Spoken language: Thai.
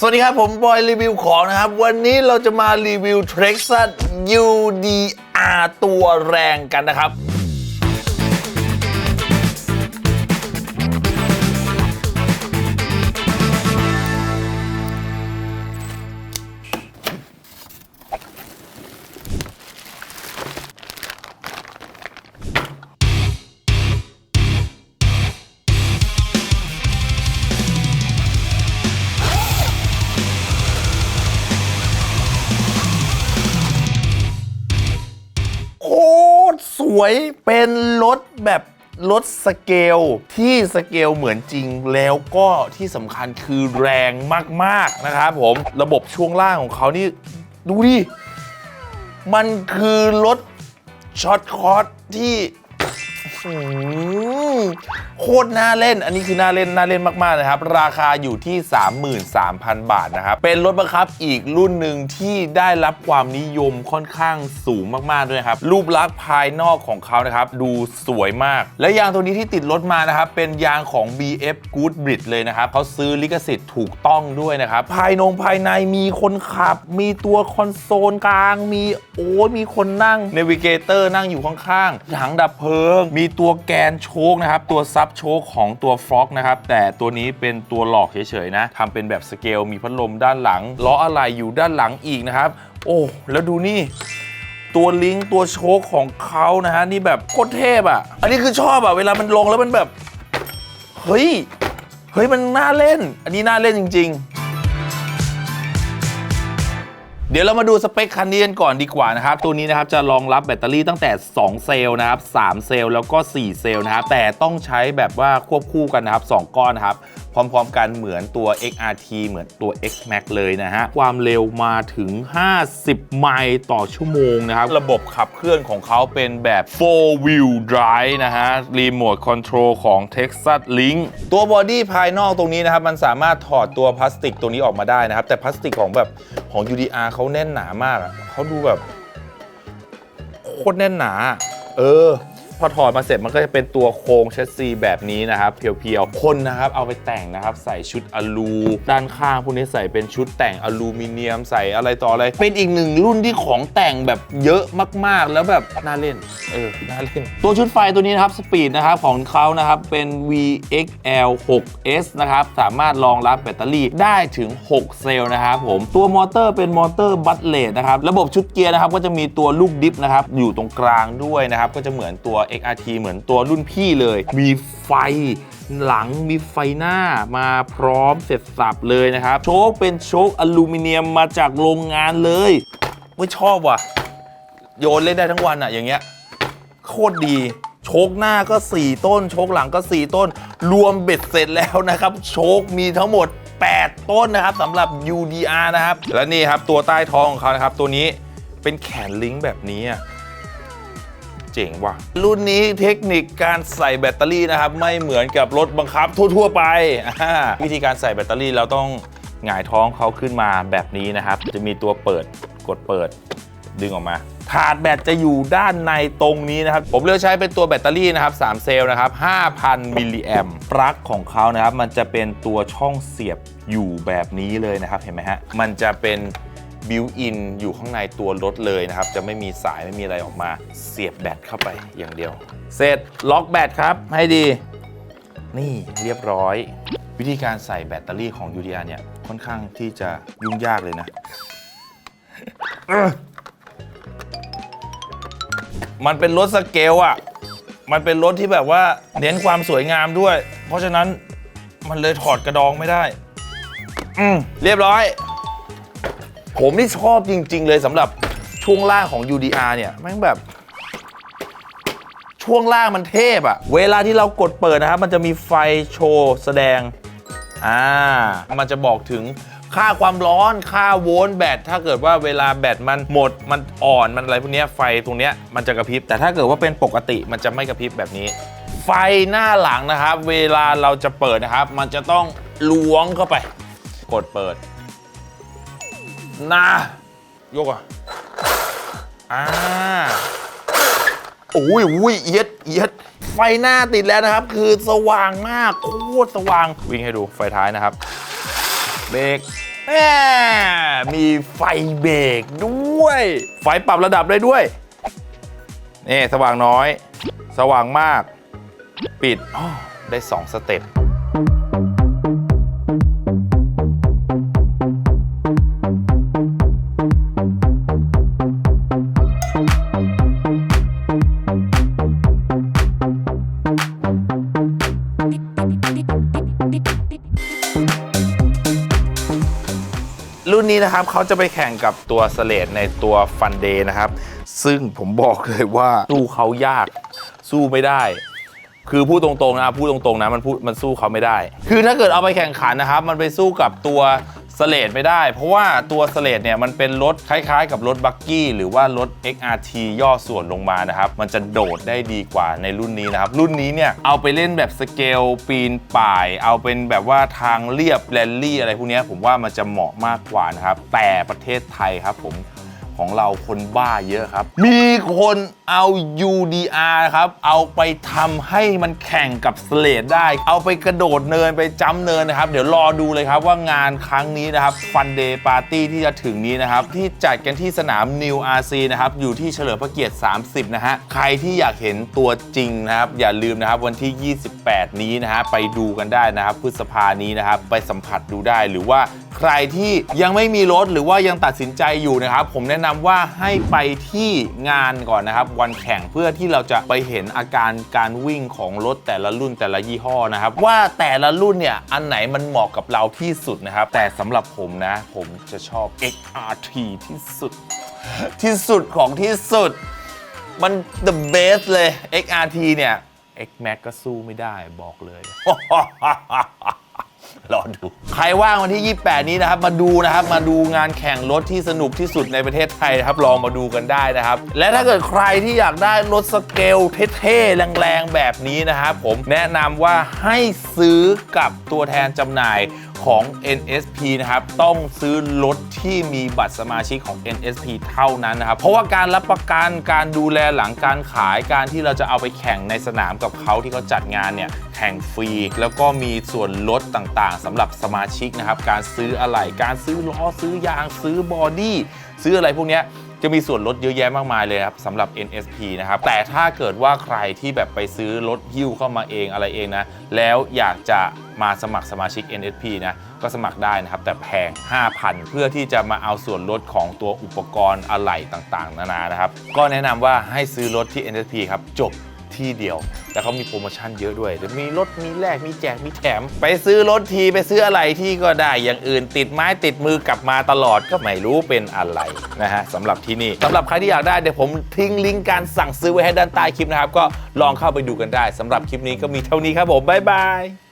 สวัสดีครับ ผมบอยรีวิวของนะครับ วันนี้เราจะมารีวิว t r e x a UDR ตัวแรงกันนะครับ วยเป็นรถแบบรถสเกลที่สเกลเหมือนจริงแล้วก็ที่สำคัญคือแรงมากๆนะครับผมระบบช่วงล่างของเขานี่ ดูดิ มันคือรถช็อตคอร์สที่อื โคตรน่าเล่น อันนี้คือน่าเล่นน่าเล่นมากๆนะครับ ราคาอยู่ที่ 33,000 บาทนะครับ เป็นรถบังคับอีกรุ่นหนึ่งที่ได้รับความนิยมค่อนข้างสูงมากๆด้วยครับ รูปลักษณ์ภายนอกของเขานะครับ ดูสวยมาก และยางตัวนี้ที่ติดรถมานะครับ เป็นยางของ BF Good Bridge เลยนะครับเขาซื้อลิขสิทธิ์ถูกต้องด้วยนะครับ ภายนงภายในมีคนขับ มีตัวคอนโซลกลาง มีโอ้ยมีคนนั่งเนวิเกเตอร์นั่งอยู่ข้างๆถังดับเพลิง มีตัวแกนโชคนะครับตัวซับโชคของตัวฟล็อกนะครับแต่ตัวนี้เป็นตัวหลอกเฉยๆนะทำเป็นแบบสเกลมีพัดลมด้านหลังล้ออะไรอยู่ด้านหลังอีกนะครับ โอ้แล้วดูนี่ตัวลิงก์ตัวโชคของเขานะฮะนี่แบบโคตรเทพอะ อันนี้คือชอบอะเวลามันลงแล้วมันแบบ เฮ้ย เฮ้ยมันน่าเล่น อันนี้น่าเล่นจริง ๆ เดี๋ยวเรามาดูสเปคคันนี้กันก่อนดีกว่านะครับ ตัวนี้นะครับจะรองรับแบตเตอรี่ตั้งแต่ 2 เซลล์นะครับ 3 เซลล์แล้วก็ 4 เซลล์นะครับ แต่ต้องใช้แบบว่าควบคู่กันนะครับ 2 ก้อนนะครับ พร้อมๆกันเหมือนตัว XRT เหมือนตัว X-Max เลยนะฮะ ความเร็วมาถึง 50 ไมล์ต่อชั่วโมงนะครับ ระบบขับเคลื่อนของเขาเป็นแบบ 4 wheel drive นะฮะ รีโมทคอนโทรลของ Texas Link ตัวบอดี้ภายนอกตรงนี้นะครับ มันสามารถถอดตัวพลาสติกตัวนี้ออกมาได้นะครับ แต่พลาสติกของแบบของ UDR เขาแน่นหนามากอะเขาดูแบบ โคตรแน่นหนา เออ พอถอดมาเสร็จมันก็จะเป็นตัวโครงเชสซีแบบนี้นะครับ เพียวๆ คนนะครับเอาไปแต่งนะครับ ใส่ชุดอลู ด้านข้างพวกนี้ใส่เป็นชุดแต่งอลูมิเนียมใส่อะไรต่ออะไร เป็นอีกหนึ่งรุ่นที่ของแต่งแบบเยอะมากๆ แล้วแบบน่าเล่น เออ น่าเล่น ตัวชุดไฟตัวนี้นะครับสปีดนะครับของเขานะครับเป็น VXL 6S นะครับ สามารถรองรับแบตเตอรี่ได้ถึง 6 เซลล์นะครับผม ตัวมอเตอร์เป็นมอเตอร์บัตเลตนะครับ ระบบชุดเกียร์นะครับก็จะมีตัวลูกดิฟนะครับอยู่ตรงกลางด้วยนะครับ ก็จะเหมือนตัว XRT เหมือนตัวรุ่นพี่เลย มีไฟหลังมีไฟหน้ามาพร้อมเสร็จสับเลยนะครับ โชคเป็นโชคอลูมิเนียมมาจากโรงงานเลยไม่ชอบว่ะ โยนเล่นได้ทั้งวันอะอย่างเงี้ย โคตรดีโชคหน้าก็ 4 ต้นโชคหลังก็ 4 ต้น รวมเบ็ดเสร็จแล้วนะครับ โชคมีทั้งหมด 8 ต้นนะครับสำหรับ UDR นะครับ และนี่ครับ ตัวใต้ท้องของเขานะครับ ตัวนี้เป็นแขนลิงก์แบบนี้อะ จ๋งว่ะ รุ่นนี้เทคนิคการใส่แบตเตอรี่นะครับ ไม่เหมือนกับรถบังคับทั่ว ๆ ไป วิธีการใส่แบตเตอรี่เราต้องหงายท้องเขาขึ้นมาแบบนี้นะครับ จะมีตัวเปิดกดเปิดดึงออกมา ถาดแบตจะอยู่ด้านในตรงนี้นะครับ ผมเลือกใช้เป็นตัวแบตเตอรี่นะครับ 3 เซลล์นะครับ 5,000 มิลลิแอมปลั๊กของเขานะครับ มันจะเป็นตัวช่องเสียบอยู่แบบนี้เลยนะครับ เห็นไหมฮะ มันจะเป็น บิวอินอยู่ข้างในตัวรถเลยนะครับ จะไม่มีสายไม่มีอะไรออกมา เสียบแบตเข้าไปอย่างเดียว เสร็จล็อกแบตครับ ให้ดี นี่เรียบร้อย วิธีการใส่แบตเตอรี่ของ UDR เนี่ย ค่อนข้างที่จะยุ่งยากเลยนะ มันเป็นรถสเกลอะมันเป็นรถที่แบบว่าเน้นความสวยงามด้วย เพราะฉะนั้นมันเลยถอดกระดองไม่ได้ อืมเรียบร้อย ผมนี่ชอบจริง ๆ เลยสำหรับช่วงล่างของ UDR เนี่ยแม่งแบบ ช่วงล่างมันเทพอะเวลาที่เรากดเปิดนะครับ มันจะมีไฟโชว์แสดงอ่ามันจะบอกถึงค่าความร้อนค่าโวลต์แบตถ้าเกิดว่าเวลาแบตมันหมดมันอ่อนมันอะไรพวกนี้ไฟตรงเนี้ยมันจะกระพริบ แต่ถ้าเกิดว่าเป็นปกติมันจะไม่กระพริบแบบนี้ ไฟหน้าหลังนะครับ เวลาเราจะเปิดนะครับ มันจะต้องล้วงเข้าไป กดเปิด นะยกอะอ่าโอ้ยโอ้ยเอียดเอียดไฟหน้าติดแล้วนะครับ คือสว่างมากโคตรสว่างวิ่งให้ดูไฟท้ายนะครับเบรกแหมมีไฟเบรกด้วย ไฟปรับระดับได้ด้วยนี่สว่างน้อย สว่างมาก ปิดอ้อได้ 2 สเต็ป นี้นะครับเขาจะไปแข่งกับตัวสเลดในตัวฟันเดย์นะครับ ซึ่งผมบอกเลยว่าสู้เขายากสู้ไม่ได้ คือพูดตรงๆนะพูดตรงๆนะมันพูดมันสู้เขาไม่ได้ คือถ้าเกิดเอาไปแข่งขันนะครับ มันไปสู้กับตัว สเลดไม่ได้ เพราะว่าตัวสเลดเนี่ยมันเป็นรถคล้ายๆ กับรถบักกี้หรือว่ารถ XRT ย่อส่วนลงมานะครับ มันจะโดดได้ดีกว่าในรุ่นนี้นะครับ รุ่นนี้เนี่ยเอาไปเล่นแบบสเกลปีนป่าย เอาเป็นแบบว่าทางเรียบแรลลี่อะไรพวกนี้ผมว่ามันจะเหมาะมากกว่านะครับ แต่ประเทศไทยครับผมของเราคนบ้าเยอะครับ มีคน เอา UDR ครับ เอาไปทำให้มันแข่งกับสเลดได้ เอาไปกระโดดเนินไปจ้ำเนินนะครับ เดี๋ยวรอดูเลยครับว่างานครั้งนี้นะครับ Fun Day Party ที่จะถึงนี้นะครับ ที่จัดกันที่สนาม New RC นะครับ อยู่ที่เฉลิมพระเกียรติ 30 นะฮะ ใครที่อยากเห็นตัวจริงนะครับ อย่าลืมนะครับวันที่ 28 นี้นะฮะไปดูกันได้นะครับพฤษภานี้นะครับไปสัมผัสดูได้หรือว่าใครที่ยังไม่มีรถหรือว่ายังตัดสินใจอยู่นะครับ ผมแนะนำว่าให้ไปที่งานก่อนนะครับวันแข่งเพื่อที่เราจะไปเห็นอาการการวิ่งของรถแต่ละรุ่นแต่ละยี่ห้อนะครับ ว่าแต่ละรุ่นเนี่ยอันไหนมันเหมาะกับเราที่สุดนะครับ แต่สำหรับผมนะ ผมจะชอบ XRT ที่สุด ที่สุดของที่สุด มัน the best เลย XRT เนี่ย X Max ก็สู้ไม่ได้บอกเลย รอดู ใครว่างวันที่ 28 นี้นะครับมาดูนะครับมาดูงานแข่งรถที่สนุกที่สุดในประเทศไทยนะครับลองมาดูกันได้นะครับ และถ้าเกิดใครที่อยากได้รถสเกลเท่ๆแรงๆแบบนี้นะครับผมแนะนำว่าให้ซื้อกับตัวแทนจำหน่าย ของ NSP นะครับ ต้องซื้อรถที่มีบัตรสมาชิกของ NSP เท่านั้นนะครับ เพราะว่าการรับประกันการดูแลหลังการขายการที่เราจะเอาไปแข่งในสนามกับเขาที่เขาจัดงานเนี่ยแข่งฟรี แล้วก็มีส่วนลดต่างๆสำหรับสมาชิกนะครับ การซื้ออะไหล่การซื้อล้อซื้อยางซื้อบอดี้ซื้ออะไรพวกเนี้ย จะมีส่วนลดเยอะแยะมากมายเลยครับสำหรับ NSP นะครับ แต่ถ้าเกิดว่าใครที่แบบไปซื้อรถยิ้วเข้ามาเองอะไรเองนะ แล้วอยากจะมาสมัครสมาชิก NSP นะ ก็สมัครได้นะครับ แต่แพง 5,000 เพื่อที่จะมาเอาส่วนลดของตัวอุปกรณ์อะไหล่ต่างๆ นานานะครับ ก็แนะนำว่าให้ซื้อรถที่ NSP ครับ จบ ที่เดียว แล้วเขามีโปรโมชั่นเยอะด้วยเดี๋ยวมีรถมีแลกมีแจกมีแถม ไปซื้อรถทีไปซื้ออะไรที่ก็ได้อย่างอื่น ติดไม้ติดมือกลับมาตลอดก็ไม่รู้เป็นอะไรนะฮะสำหรับที่นี่สำหรับใครที่อยากได้เดี๋ยวผมทิ้งลิงก์การสั่งซื้อไว้ให้ด้านใต้คลิปนะครับก็ลองเข้าไปดูกันได้สำหรับคลิปนี้ก็มีเท่านี้ครับผมบ๊ายบาย